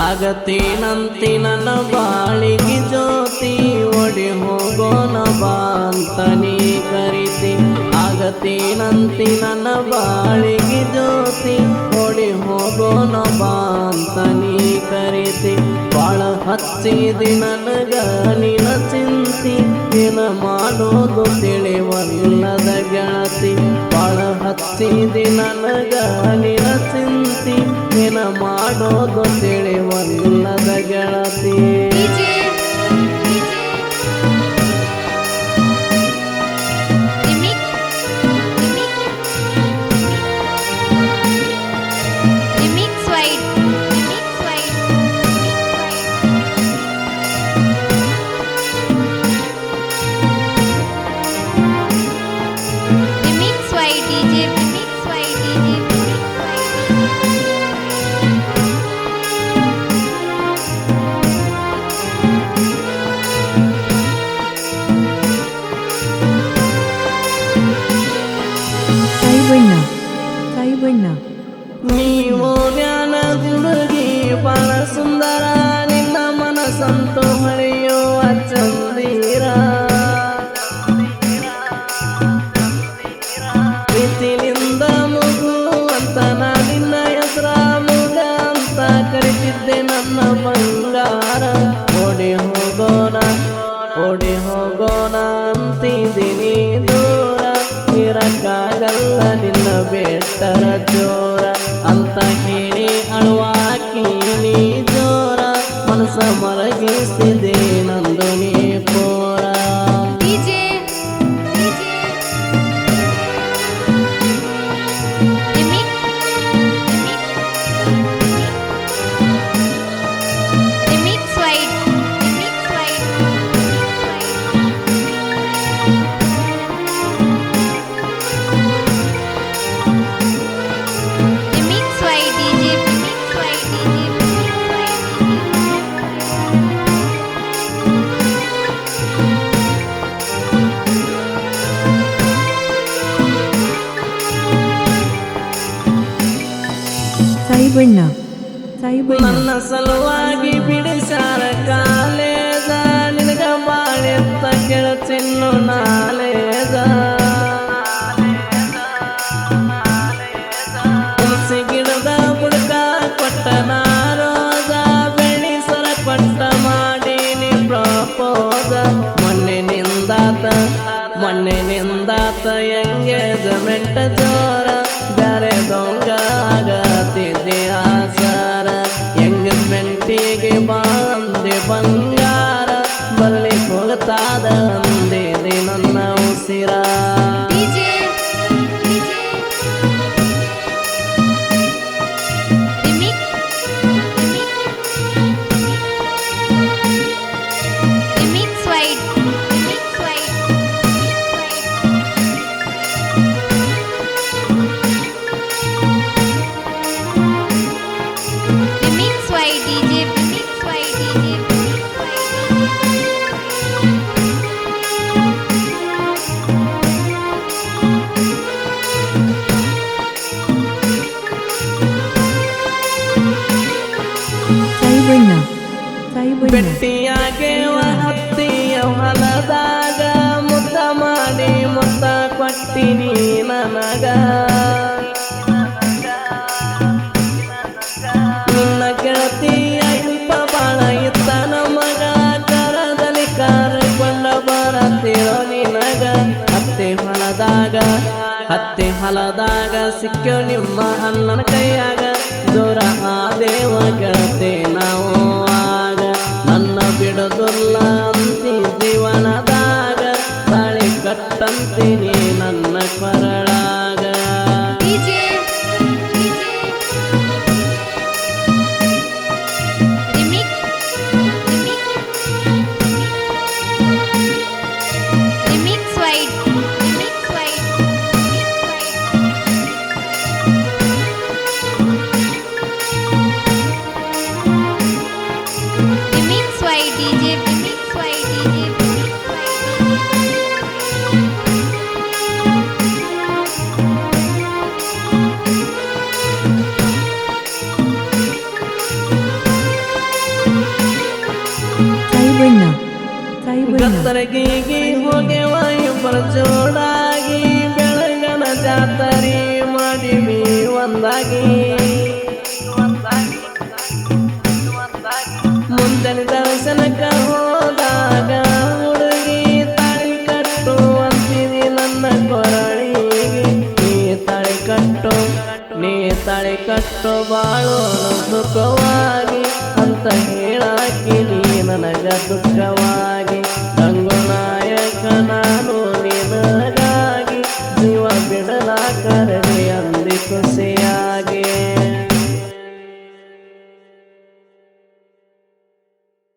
ಆಗತೇನಂತಿ ನನ್ನ ಬಾಳಿಗೆ ಜ್ಯೋತಿ, ಒಡೆ ಹೋಗೋಣ ಬಾ ಅಂತ ನೀ ಕರಿತಿ. ಆಗತೇನಂತಿ ನನ್ನ ಬಾಳಿಗೆ ಜ್ಯೋತಿ, ಒಡೆ ಹೋಗೋಣ ಬಾ ಅಂತ ನೀ ಕರಿತಿ. ಬಾಳ ಹಚ್ಚಿದಿ ನನಗ ನಿನ ಚಿಂತಿ ದಿನ ಮಾಡೋದು ತಿಳಿವಲ್ಲದ ಗೆಳತಿ. ದಿನ ನನಗ ನಿನ ಚಿಂತಿ ಏನ ಮಾಡೋದು ತಿಳಿವಲ್ಲದ ಗೆಳತಿ. Thank Remix ಸುಂದರ, ನಿನ್ನ ಮನಸ್ಸಂತೂ ಹೊಳೆಯುವ ಚಂದೀರ. ಪ್ರೀತಿನಿಂದ ಮಗು ಅಂತ ನಾ ನಿನ್ನ ಹೆಸರ ಮುಗ ಅಂತ ಕರಿತಿದ್ದೆ ನನ್ನ ಬಂಗಾರ. ಓಡಿ ಹೋಗೋಣ ಓಡಿ ಹೋಗೋಣ ಅಂತಿದ್ದೀನಿ ದೂರ. ಇರಕ್ಕಾಗಲ್ಲ ನಿನ್ನ ಬೆಟ್ಟರ ಜೋರ. మరగిస్తుంది నందుని. ತಾಯಿ ಬಣ್ಣ ತಾಯಿ ಬಣ್ಣ ನನ್ನ ಸಲುವಾಗಿ ಬಿಡಿಸಾರ ಕಾಲೇಜ ನಿನಗ ಬಾಳೆತ್ತ ಕೆಳಚಿನ್ನು ನಾಲೇಜ ತುಳಸಿ ಗಿಡದ ಬುಡಕ ಕೊಟ್ಟ ನಾರೋಜ ಬೆಳ್ಳಿ ಸರ ಕೊಟ್ಟ ಮಾಡೀನಿ ಪ್ರಪೋದ ಮೊನ್ನೆ ನಿಂದಾತ ಮೊನ್ನೆ ನಿಂದಾತ ಎಂಗೇಜ್ಮೆಂಟ್ ಜೋರ ಬ್ಯಾರೆ ದೊಂಗ ಆಗತ್ತಿದ್ದೆ ಆಸಾರ ಎಂಗೇಜ್ಮೆಂಟಿಗೆ ಬಂದೆ ಬೆಟ್ಟಿಯಾಗೇವ ಹತ್ತಿಯ ಹೊಲದಾಗ ಮುದ್ದ ಮಾಡಿ ಮುದ್ದ ಕೊಟ್ಟಿನಿ ನನಗ. ನಿನ್ನ ಗೆಳತಿಯ ಅಲ್ಪ ಬಾಳ ಇತ್ತ ನಮಗ. ಕರದಲ್ಲಿ ಕಾರಿಕೊಂಡ ಬರತ್ತಿರೋ ನಿನಗ. ಹತ್ತಿ ಹೊಲದಾಗ ಹತ್ತಿ ಹೊಲದಾಗ ಸಿಕ್ಕೋ ನಿಮ್ಮ ಅಣ್ಣನ ಕೈಯಾಗ. ಜೋರ ಆ ದೇವ ಗೆಳತಿ ನಾವು. ನನ್ನ ದರ್ಗಿಗೆ ಹೋಗೆವ ಇಬ್ಬರ ಜೋಡಾಗಿ ಬೆಳಗನ ಜಾತರಿ ಮಾಡಿವಿ ಒಂದಾಗಿ ಮುಂಜಾನೆ ದರ್ಶನಕ್ಕ ಹೋದಾಗ ಹುಡುಗಿ ತಾಳಿ ಕಟ್ಟು ಅಂತೀನಿ ನನ್ನ ಕೊರಳಿಗೆ ನೀ ತಾಳಿ ಕಟ್ಟು ನೀ ತಾಳಿ ಕಟ್ಟು ಬಾಳು ಸುಖವಾಗಿ ಅಂತ ಹೇಳಾಕಿ ನೀ ನನಗ ದುಃಖವಾಗಿ ரங்கநாயகனா